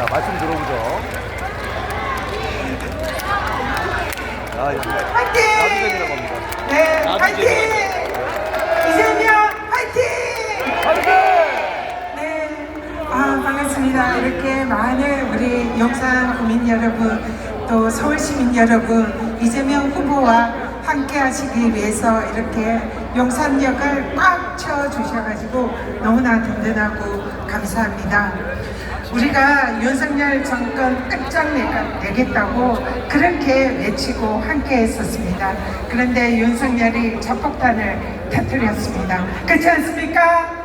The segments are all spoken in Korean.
자, 말씀 들어보죠. 아! 나주전이라고 합니다. 네! 이재명! 화이팅! 네, 아 반갑습니다. 이렇게 많은 우리 용산 국민 여러분, 또 서울 시민 여러분, 이재명 후보와 함께 하시기 위해서 이렇게 용산역을 꽉 채워주셔가지고 너무나 든든하고 감사합니다. 우리가 윤석열 정권 끝장내겠다고 그렇게 외치고 함께 했었습니다. 그런데 윤석열이 적폭탄을 터뜨렸습니다. 그렇지 않습니까?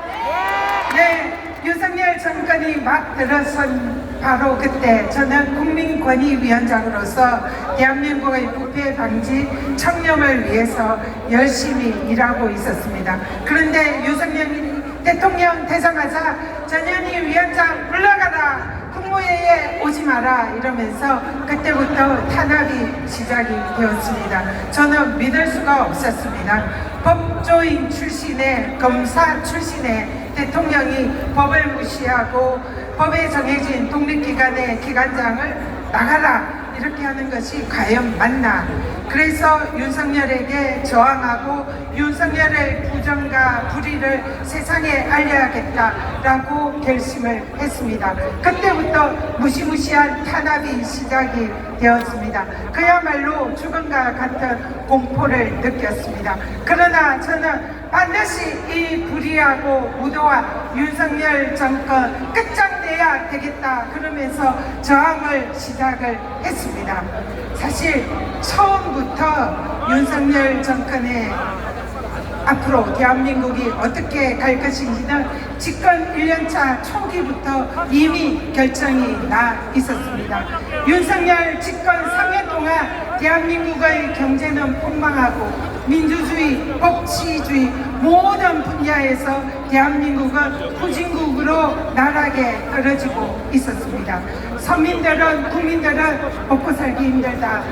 네, 윤석열 정권이 막 들어선 바로 그때 저는 국민권익위원장으로서 대한민국의 부패 방지 청렴을 위해서 열심히 일하고 있었습니다. 그런데 윤석열 대통령 되자마자 전현희 위원장 물러가라 국무회의에 오지 마라 이러면서 그때부터 탄압이 시작이 되었습니다. 저는 믿을 수가 없었습니다. 법조인 출신의 검사 출신의 대통령이 법을 무시하고 법에 정해진 독립기관의 기관장을 나가라 이렇게 하는 것이 과연 맞나? 그래서 윤석열에게 저항하고 윤석열의 부정과 불의를 세상에 알려야겠다라고 결심을 했습니다. 그때부터 무시무시한 탄압이 시작이 되었습니다. 그야말로 죽음과 같은 공포를 느꼈습니다. 그러나 저는 반드시 이 불의하고 무도와 윤석열 정권 끝장내야 되겠다 그러면서 저항을 시작을 했습니다. 사실 처음부터 윤석열 정권의 앞으로 대한민국이 어떻게 갈 것인지는 집권 1년차 초기부터 이미 결정이 나 있었습니다. 윤석열 집권 3년 동안 대한민국의 경제는 폭망하고 민주주의, 법치주의 모든 분야에서 대한민국은 후진국으로 나락에 떨어지고 있었습니다. 서민들은 국민들은 먹고 살기 힘들다.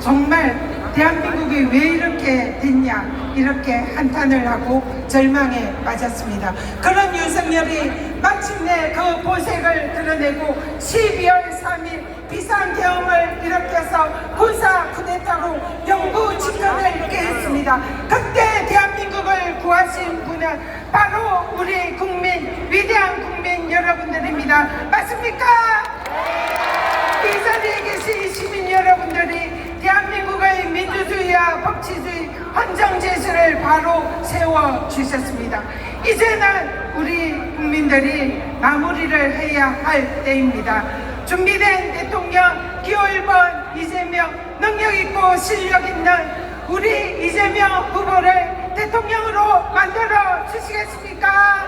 정말 대한민국이 왜 이렇게 됐냐 이렇게 한탄을 하고 절망에 빠졌습니다. 그런 윤석열이 마침내 그 보색을 드러내고 12월 3일 비상계엄을 일으켜서 군사 쿠데타로 영구 집권을 깨했습니다. 그때 대한민국을 구하신 분은 바로 우리 국민 위대한 국민 여러분들입니다. 맞습니까? 이 자리에 계신 시민 여러분들이 대한민국의 법치주의 헌정제수를 바로 세워 주셨습니다. 이제는 우리 국민들이 마무리를 해야 할 때입니다. 준비된 대통령 기호 1번 이재명 능력 있고 실력 있는 우리 이재명 후보를 대통령으로 만들어 주시겠습니까?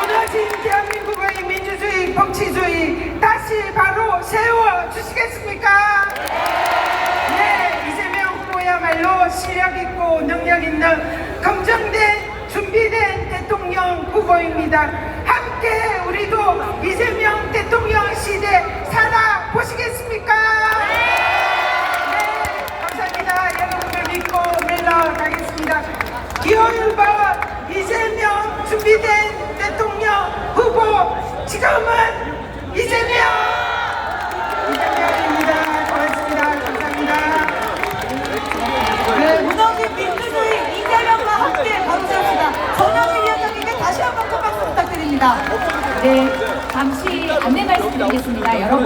무너진 대한민국의 민주주의, 법치주의 다시 바로 세워 주시겠습니까? 네, 이재명 후보야말로 실력 있고 능력 있는 검증된 준비된 대통령 후보입니다. 함께 우리도 이재명 대통령 시대 살아 보시겠습니까? 네, 감사합니다. 여러분을 믿고 물러가겠습니다. 기호 1번 이재명 준비된 대통령 후보 지금은 이재명 이재명입니다. 고맙습니다. 감사합니다. 네, 무너진 민주주의 이재명과 함께 걸으셨습니다. 전현희 위원장님께 부탁드립니다. 네, 잠시 안내 말씀드리겠습니다. 여러분.